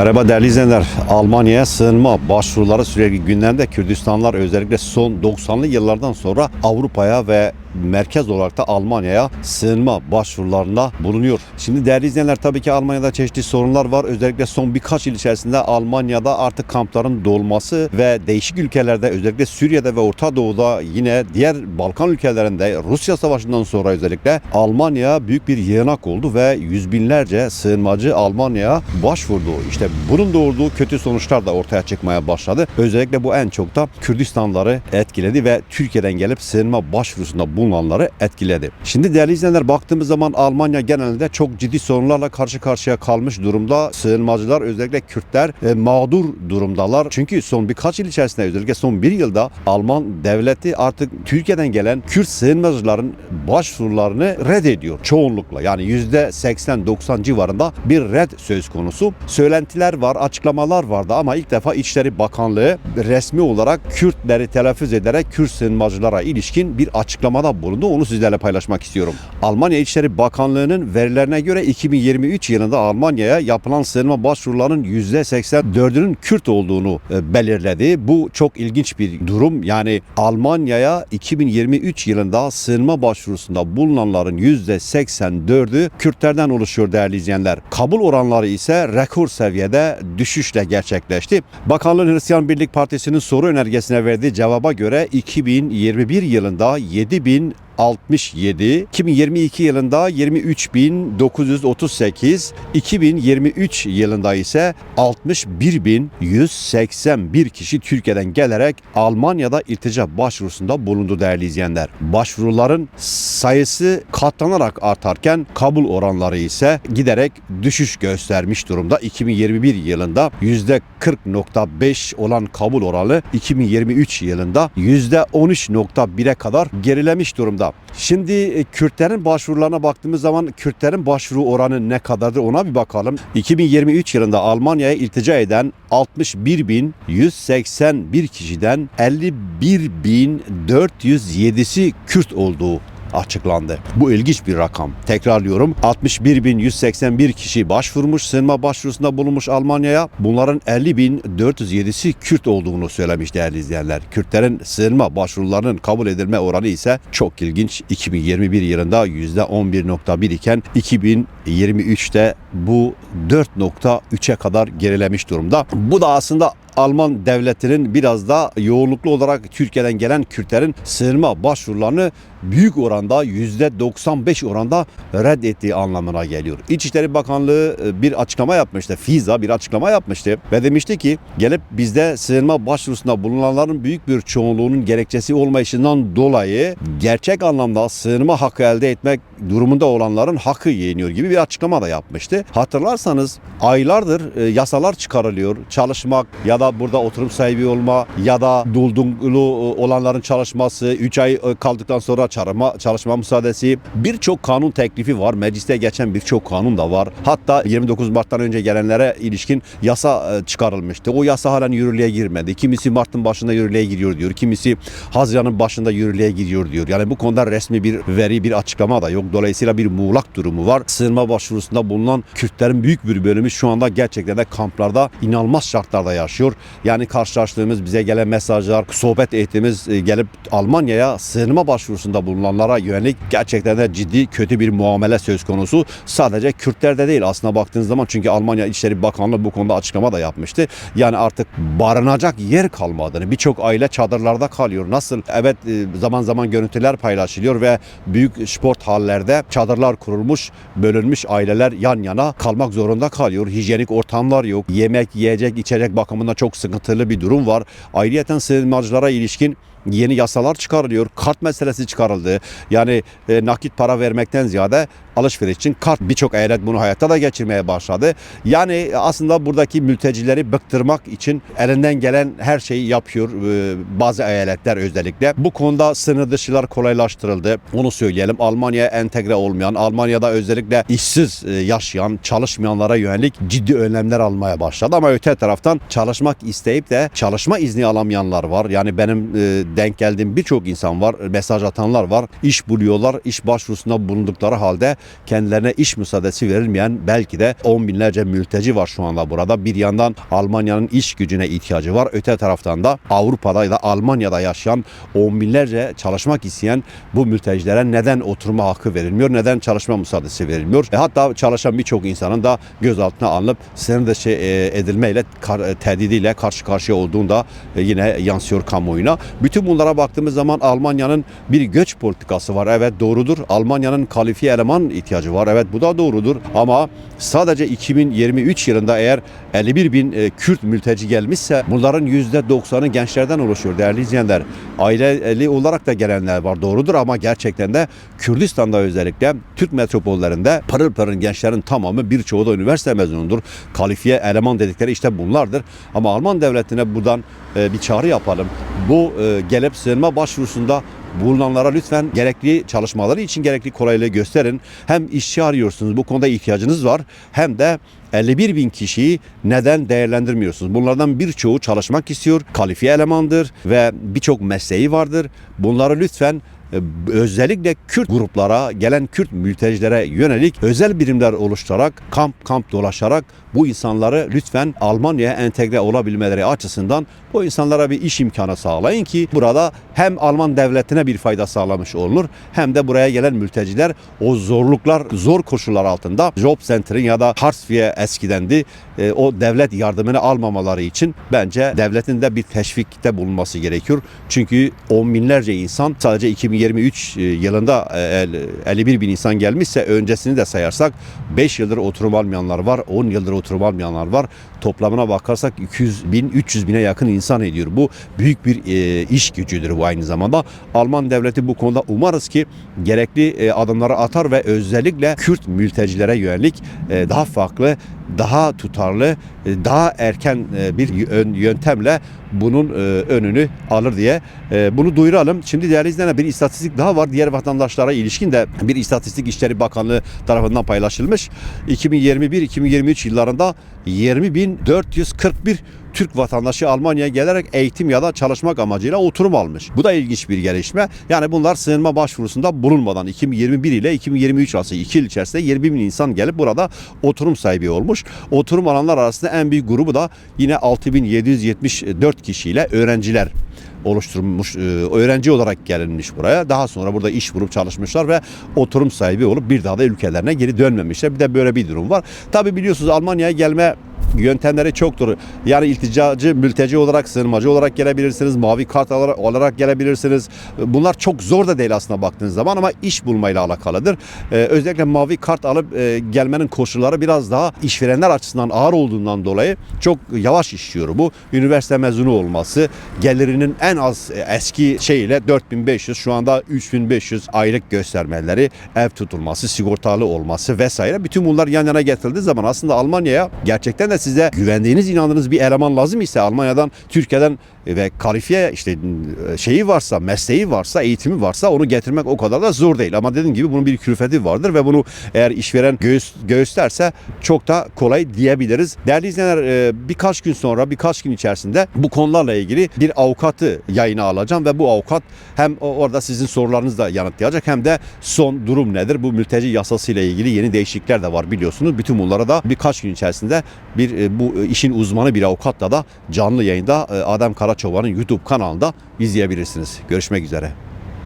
Merhaba değerli izleyenler. Almanya'ya sığınma başvuruları sürekli gündemde. Kürdistanlar özellikle son 90'lı yıllardan sonra Avrupa'ya ve merkez olarak da Almanya'ya sığınma başvurularında bulunuyor. Şimdi değerli izleyenler tabii ki Almanya'da çeşitli sorunlar var. Özellikle son birkaç yıl içerisinde Almanya'da artık kampların dolması ve değişik ülkelerde özellikle Suriye'de ve Orta Doğu'da yine diğer Balkan ülkelerinde Rusya Savaşı'ndan sonra özellikle Almanya büyük bir yığınak oldu ve yüz binlerce sığınmacı Almanya'ya başvurdu. İşte bunun doğurduğu kötü sonuçlar da ortaya çıkmaya başladı. Özellikle bu en çok da Kürdistanları etkiledi ve Türkiye'den gelip sığınma başvurusunda bulunanları etkiledi. Şimdi değerli izleyenler baktığımız zaman Almanya genelde çok ciddi sorunlarla karşı karşıya kalmış durumda. Sığınmacılar özellikle Kürtler e, mağdur durumdalar. Çünkü son birkaç yıl içerisinde özellikle son bir yılda Alman devleti artık Türkiye'den gelen Kürt sığınmacıların başvurularını reddediyor çoğunlukla. Yani %80-90 civarında bir red söz konusu. Söylentiler var, açıklamalar vardı ama ilk defa İçişleri Bakanlığı resmi olarak Kürtleri telaffuz ederek Kürt sığınmacılara ilişkin bir açıklamada bulundu. Onu sizlerle paylaşmak istiyorum. Almanya İçişleri Bakanlığı'nın verilerine göre 2023 yılında Almanya'ya yapılan sığınma başvurularının %84'ünün Kürt olduğunu e, belirledi. Bu çok ilginç bir durum. Yani Almanya'ya 2023 yılında sığınma başvurusunda bulunanların %84'ü Kürtlerden oluşuyor değerli izleyenler. Kabul oranları ise rekor seviyede düşüşle gerçekleşti. Bakanlığın Hristiyan Birlik Partisi'nin soru önergesine verdiği cevaba göre 2021 yılında in 67, 2022 yılında 23.938, 2023 yılında ise 61.181 kişi Türkiye'den gelerek Almanya'da iltica başvurusunda bulundu değerli izleyenler. Başvuruların sayısı katlanarak artarken kabul oranları ise giderek düşüş göstermiş durumda. 2021 yılında %40.5 olan kabul oranı 2023 yılında %13.1'e kadar gerilemiş durumda. Şimdi e, Kürtlerin başvurularına baktığımız zaman Kürtlerin başvuru oranı ne kadardır ona bir bakalım. 2023 yılında Almanya'ya iltica eden 61.181 kişiden 51.407'si Kürt olduğu açıklandı. Bu ilginç bir rakam. Tekrarlıyorum. 61.181 kişi başvurmuş, sığınma başvurusunda bulunmuş Almanya'ya. Bunların 50.407'si Kürt olduğunu söylemiş değerli izleyenler. Kürtlerin sığınma başvurularının kabul edilme oranı ise çok ilginç. 2021 yılında %11.1 iken 2023'te bu 4.3'e kadar gerilemiş durumda. Bu da aslında Alman devletinin biraz da yoğunluklu olarak Türkiye'den gelen Kürtlerin sığınma başvurularını büyük oranda %95 oranda reddettiği anlamına geliyor. İçişleri Bakanlığı e, bir açıklama yapmıştı. FİZA bir açıklama yapmıştı ve demişti ki gelip bizde sığınma başvurusunda bulunanların büyük bir çoğunluğunun gerekçesi olmayışından dolayı gerçek anlamda sığınma hakkı elde etmek durumunda olanların hakkı yeniyor gibi bir açıklama da yapmıştı. Hatırlarsanız aylardır e, yasalar çıkarılıyor. Çalışmak ya da burada oturum sahibi olma ya da duldungulu e, olanların çalışması, 3 ay e, kaldıktan sonra çalışma, çalışma müsaadesi birçok kanun teklifi var. Mecliste geçen birçok kanun da var. Hatta 29 Mart'tan önce gelenlere ilişkin yasa çıkarılmıştı. O yasa halen yürürlüğe girmedi. Kimisi Mart'ın başında yürürlüğe giriyor diyor. Kimisi Haziran'ın başında yürürlüğe giriyor diyor. Yani bu konuda resmi bir veri, bir açıklama da yok. Dolayısıyla bir muğlak durumu var. Sığınma başvurusunda bulunan Kürtlerin büyük bir bölümü şu anda gerçekten de kamplarda inanılmaz şartlarda yaşıyor. Yani karşılaştığımız bize gelen mesajlar, sohbet ettiğimiz e, gelip Almanya'ya sığınma başvurusunda bulunanlara yönelik gerçekten de ciddi kötü bir muamele söz konusu. Sadece Kürtlerde değil aslına baktığınız zaman çünkü Almanya İçişleri Bakanlığı bu konuda açıklama da yapmıştı. Yani artık barınacak yer kalmadığını, birçok aile çadırlarda kalıyor. Nasıl? Evet e, zaman zaman görüntüler paylaşılıyor ve büyük sport hallerde çadırlar kurulmuş, bölünmüş aileler yan yana kalmak zorunda kalıyor. Hijyenik ortamlar yok. Yemek, yiyecek, içecek bakımında çok sıkıntılı bir durum var. Ayrıyeten sığınmacılara ilişkin yeni yasalar çıkarılıyor. Kart meselesi çıkarıldı. Yani e, nakit para vermekten ziyade alışveriş için kart birçok eyalet bunu hayatta da geçirmeye başladı. Yani aslında buradaki mültecileri bıktırmak için elinden gelen her şeyi yapıyor e, bazı eyaletler özellikle. Bu konuda sınır dışılar kolaylaştırıldı. Onu söyleyelim. Almanya'ya entegre olmayan, Almanya'da özellikle işsiz e, yaşayan, çalışmayanlara yönelik ciddi önlemler almaya başladı. Ama öte taraftan çalışmak isteyip de çalışma izni alamayanlar var. Yani benim e, denk geldiğim birçok insan var. Mesaj atanlar var. İş buluyorlar. iş başvurusunda bulundukları halde kendilerine iş müsaadesi verilmeyen belki de on binlerce mülteci var şu anda burada. Bir yandan Almanya'nın iş gücüne ihtiyacı var. Öte taraftan da Avrupa'da ya da Almanya'da yaşayan on binlerce çalışmak isteyen bu mültecilere neden oturma hakkı verilmiyor? Neden çalışma müsaadesi verilmiyor? E, hatta çalışan birçok insanın da gözaltına alınıp sınır dışı e, edilmeyle, e, tehdidiyle karşı karşıya olduğunda e, yine yansıyor kamuoyuna. Bütün bunlara baktığımız zaman Almanya'nın bir göç politikası var. Evet doğrudur. Almanya'nın kalifiye eleman ihtiyacı var. Evet bu da doğrudur. Ama sadece 2023 yılında eğer 51 bin e, Kürt mülteci gelmişse bunların %90'ı gençlerden oluşuyor değerli izleyenler. Aileli olarak da gelenler var doğrudur ama gerçekten de Kürdistan'da özellikle Türk metropollerinde pırıl pırıl gençlerin tamamı birçoğu da üniversite mezunudur. Kalifiye eleman dedikleri işte bunlardır. Ama Alman devletine buradan e, bir çağrı yapalım. Bu e, gelip sığınma başvurusunda bulunanlara lütfen gerekli çalışmaları için gerekli kolaylığı gösterin. Hem işçi arıyorsunuz bu konuda ihtiyacınız var hem de 51 bin kişiyi neden değerlendirmiyorsunuz? Bunlardan birçoğu çalışmak istiyor, kalifiye elemandır ve birçok mesleği vardır. Bunları lütfen özellikle Kürt gruplara, gelen Kürt mültecilere yönelik özel birimler oluşturarak, kamp kamp dolaşarak bu insanları lütfen Almanya'ya entegre olabilmeleri açısından bu insanlara bir iş imkanı sağlayın ki burada hem Alman devletine bir fayda sağlamış olunur hem de buraya gelen mülteciler o zorluklar, zor koşullar altında Job Center'ın ya da Hartsfiye eskidendi e, o devlet yardımını almamaları için bence devletin de bir teşvikte bulunması gerekiyor. Çünkü on binlerce insan sadece 2023 e, yılında e, el- 51 bin insan gelmişse öncesini de sayarsak 5 yıldır oturum almayanlar var, 10 yıldır oturum almayanlar var. Toplamına bakarsak 200 bin, 300 bine yakın insan ediyor. Bu büyük bir e, iş gücüdür bu aynı zamanda. Alman devleti bu konuda umarız ki gerekli e, adımları atar ve özellikle Kürt mültecilere yönelik e, daha farklı, daha tutarlı, e, daha erken e, bir yön- yöntemle bunun e, önünü alır diye bunu duyuralım. Şimdi değerli izleyenler bir istatistik daha var. Diğer vatandaşlara ilişkin de bir istatistik İşleri Bakanlığı tarafından paylaşılmış. 2021-2023 yıllarında 20.441 Türk vatandaşı Almanya'ya gelerek eğitim ya da çalışmak amacıyla oturum almış. Bu da ilginç bir gelişme. Yani bunlar sığınma başvurusunda bulunmadan 2021 ile 2023 arası 2 yıl içerisinde 20 bin insan gelip burada oturum sahibi olmuş. Oturum alanlar arasında en büyük grubu da yine 6774 kişiyle öğrenciler oluşturulmuş e, öğrenci olarak gelinmiş buraya. Daha sonra burada iş bulup çalışmışlar ve oturum sahibi olup bir daha da ülkelerine geri dönmemişler. Bir de böyle bir durum var. Tabi biliyorsunuz Almanya'ya gelme yöntemleri çoktur. Yani ilticacı, mülteci olarak, sığınmacı olarak gelebilirsiniz. Mavi kart olarak gelebilirsiniz. Bunlar çok zor da değil aslında baktığınız zaman ama iş bulmayla alakalıdır. Ee, özellikle mavi kart alıp e, gelmenin koşulları biraz daha işverenler açısından ağır olduğundan dolayı çok yavaş işliyor bu. Üniversite mezunu olması, gelirinin en az e, eski şeyiyle 4500 şu anda 3500 aylık göstermeleri, ev tutulması, sigortalı olması vesaire. Bütün bunlar yan yana getirildiği zaman aslında Almanya'ya gerçekten de size güvendiğiniz, inandığınız bir eleman lazım ise Almanya'dan, Türkiye'den ve kalifiye işte e, şeyi varsa, mesleği varsa, eğitimi varsa onu getirmek o kadar da zor değil. Ama dediğim gibi bunun bir külfeti vardır ve bunu eğer işveren göğüs, göğüslerse çok da kolay diyebiliriz. Değerli izleyenler e, birkaç gün sonra, birkaç gün içerisinde bu konularla ilgili bir avukatı yayına alacağım ve bu avukat hem orada sizin sorularınızı da yanıtlayacak hem de son durum nedir? Bu mülteci yasası ile ilgili yeni değişiklikler de var biliyorsunuz. Bütün bunlara da birkaç gün içerisinde bir e, bu e, işin uzmanı bir avukatla da canlı yayında e, Adem Karaçoban'ın YouTube kanalında izleyebilirsiniz. Görüşmek üzere.